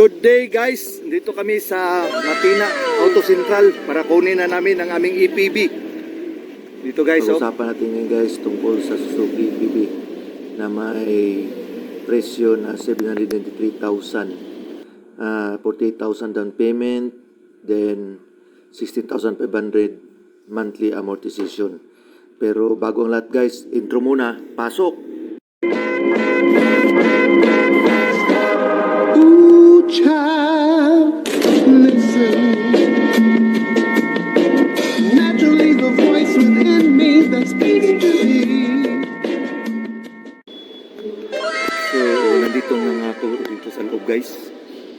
Good day guys, dito kami sa Matina Auto Central para kunin na namin ang aming EPB. Dito guys, oh. Pag-usapan natin ngayon guys tungkol sa Suzuki EPB na may presyo na 793,000. Ah, 48,000 down payment, then 16,500 monthly amortization. Pero bago ang lahat guys, intro muna, pasok! Child, listen. Naturally, the voice within me that speaks to thee. So, nandito na nga ako dito sa loob guys.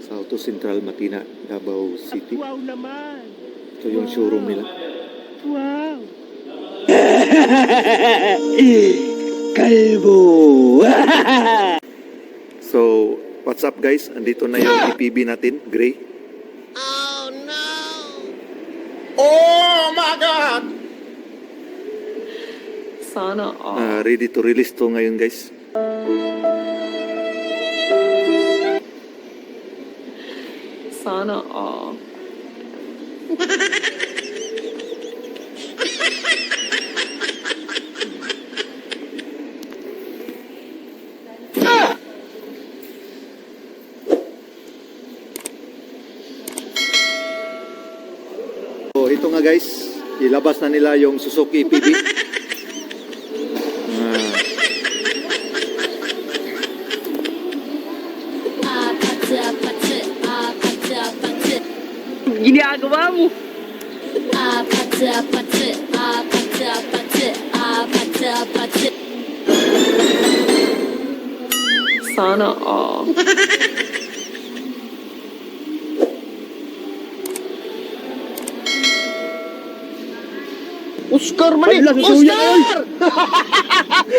Sa Auto Central Matina, Davao City. Wow naman! Ito yung showroom nila. Wow! So, what's up guys? Andito na yung EPB natin, gray. Sana all. Ah, ready to release to ngayon guys. Sana all. ito nga guys, ilabas na nila yung Suzuki EPB. Ah, Ginagawa mo. Sana all. Oscar man eh! Oscar!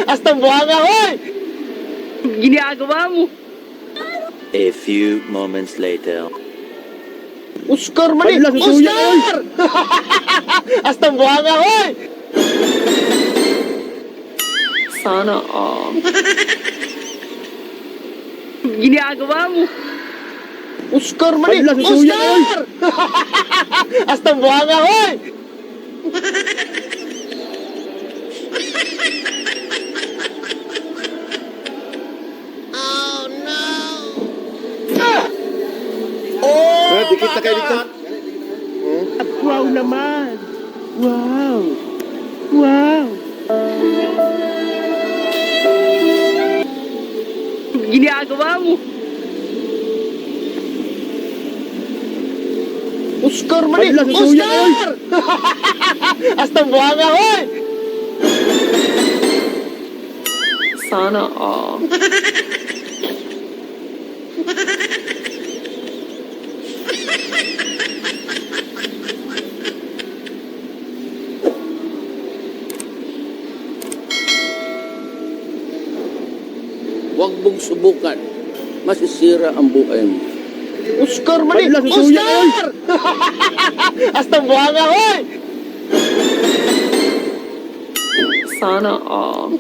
Hasta buhanga hoy! Ginagawa mo. A few moments later. Oscar man eh! Oscar! Hasta buhanga hoy! Sana all. Ginagawa mo. Oscar man eh! Oscar! Hasta buhanga hoy! ah, dikit na kayo dito. Wow naman! Wow! Wow! Ginagawa mo. Oscar man eh! Oscar! Hasta buhanga hoy! Sana all. Huwag mong subukan. Masisira ang buhay mo. Oscar man eh! Oscar! Hasta buhanga hoy! Sana all.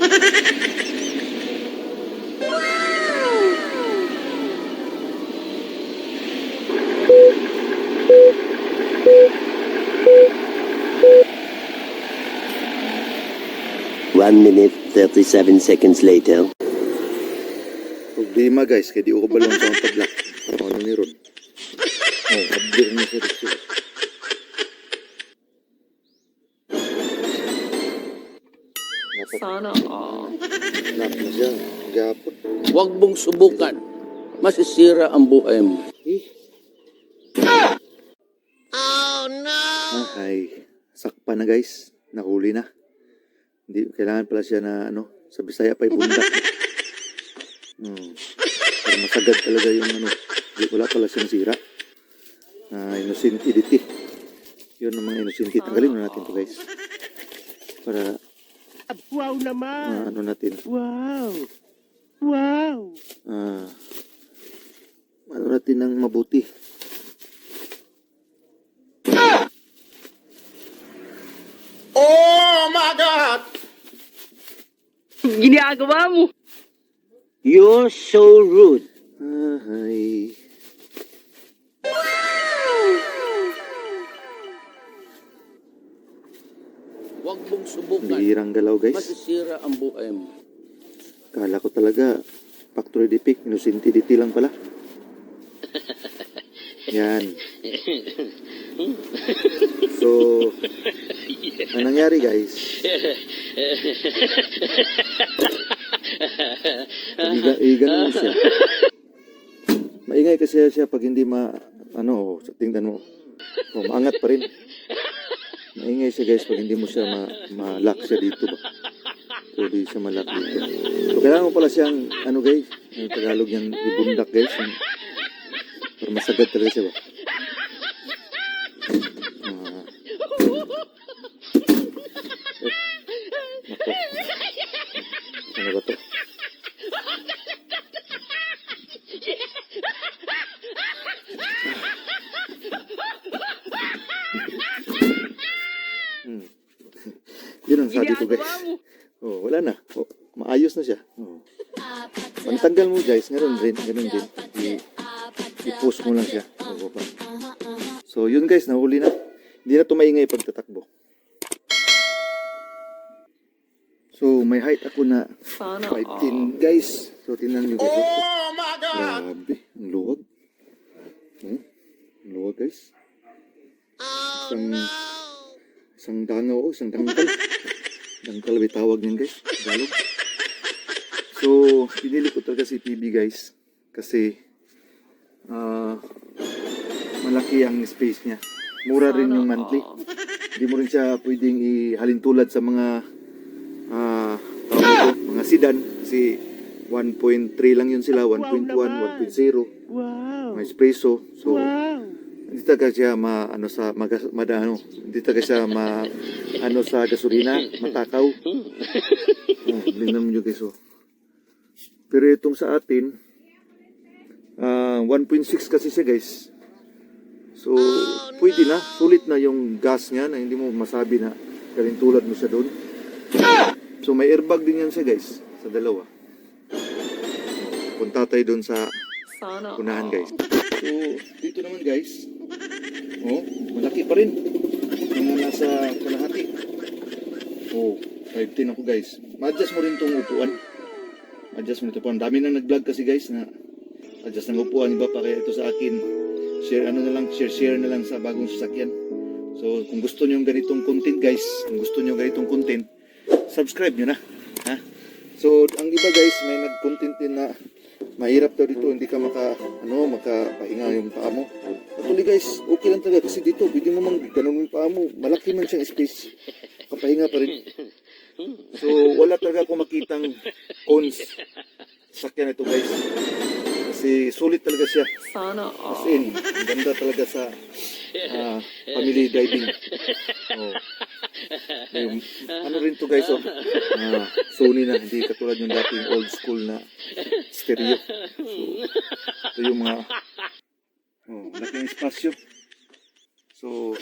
One minute, 37 seconds later. Problema guys, kaya di ko balong sa padlock. Ano ni Ron? Oh, abdir na siya dito. Dapat Sana all. nap na siya. Gapon. Huwag mong subukan. Masisira ang buhay mo. Ah, ay, sakpa na guys. Nahuli na. Hindi, kailangan pala siya na ano, sa Bisaya pa ibundak. Hmm. Para masagad talaga yung ano. Di, wala pala siyang sira. Ah, innocentity. Yun ang mga innocentity. Tanggalin na natin to guys. Para Wow naman! ah, ano natin. Wow! Wow! Ah, ano natin ng mabuti. Ginagawa mo. You're so rude. Ay. Huwag mong subukan. Bihirang galaw, guys. Masisira ang buhay mo. Kala ko talaga, factory defect, inusinti diti lang pala. Yan. So, ang nangyari guys, iga, iganon siya. Maingay kasi siya pag hindi ma, ano, tingnan mo, oh, maangat pa rin. Maingay siya guys pag hindi mo siya ma, ma-lock siya dito ba. So, siya ma-lock dito. So, kailangan mo pala siyang, ano guys, yung Tagalog yung ibundak guys. Yung, para masagad talaga siya ba. Nako. Ano ba to? Yun ang sabi ko guys. Oh, wala na. Oh, maayos na siya. Oh. Pantanggal mo guys, ngayon din, ganun din. I, i-post mo lang siya. Oh, pa. So yun guys, nahuli na. Hindi na tumaingay pagtatakbo. So may height ako na Sana all. 5'10 guys. So tingnan nyo guys. Oh my God! Grabe, ang luwag. Hmm? Ang luwag guys. Isang, isang dangaw, oh, isang dangkal. dangkal may tawag niyan guys. Tagalog. So, pinili ko talaga si PB guys. Kasi, ah, malaki ang space niya. Mura rin yung monthly. Hindi mo rin siya pwedeng ihalin tulad sa mga ah, tawag ito, mga sedan. Kasi 1.3 lang yun sila, 1.1, 1.0. May espresso. So, hindi talaga siya ma ano sa maga, mada, ano, hindi talaga siya ma ano sa gasolina, matakaw. Oh, tingnan mo guys oh. Pero itong sa atin ah 1.6 kasi siya guys. So, pwede na. Sulit na yung gas niya na hindi mo masabi na galing tulad mo siya doon. So, may airbag din yan siya guys. Sa dalawa. Punta tayo doon sa Sana unahan guys. So, dito naman guys, oh, malaki pa rin. Mga nasa kalahati. Oh, 5'10 ako guys. Ma-adjust mo rin tong upuan. Adjust mo ito. Ang dami nang nag-vlog kasi guys na adjust ng upuan. Iba pa kaya ito sa akin. Share ano na lang, share share na lang sa bagong sasakyan. So, kung gusto niyo yung ganitong content guys, kung gusto niyo ganitong content, subscribe nyo na. Ha? So, ang iba guys, may nag-content din na mahirap daw dito, hindi ka maka, ano, makapahinga yung paa mo. Actually guys, okay lang talaga kasi dito, pwede mo mang ganun yung paa mo. Malaki man siyang space. Kapahinga pa rin. So, wala talaga akong makitang cons sa sakyan ito guys. Kasi sulit talaga siya. Sana As all. in, ang ganda talaga sa ah, family driving. Oh. Yung, ano rin to guys, oh. Ah, Sony na, hindi katulad yung dating old school na stereo. So, ito yung mga oh, laking espasyo. So,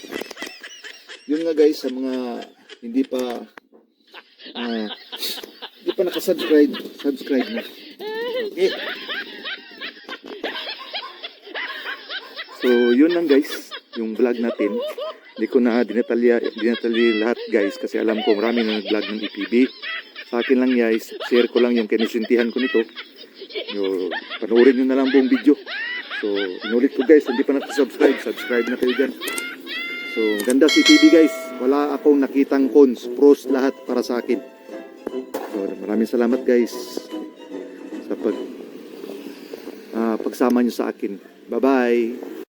yun nga guys, sa mga hindi pa ah, hindi pa nakasubscribe, subscribe na. Okay. So, yun lang guys, yung vlog natin. Hindi ko na dinatalya, dinatalya lahat guys kasi alam ko marami na nag-vlog ng EPB. Sa akin lang guys, share ko lang yung kinusintihan ko nito. Yo, panoorin nyo na lang buong video. So, inulit ko guys, hindi pa nakasubscribe, subscribe na kayo dyan. So, ganda si PB guys. Wala akong nakitang cons, pros lahat para sa akin. So, maraming salamat guys sa pag ah, pagsama nyo sa akin. Bye-bye!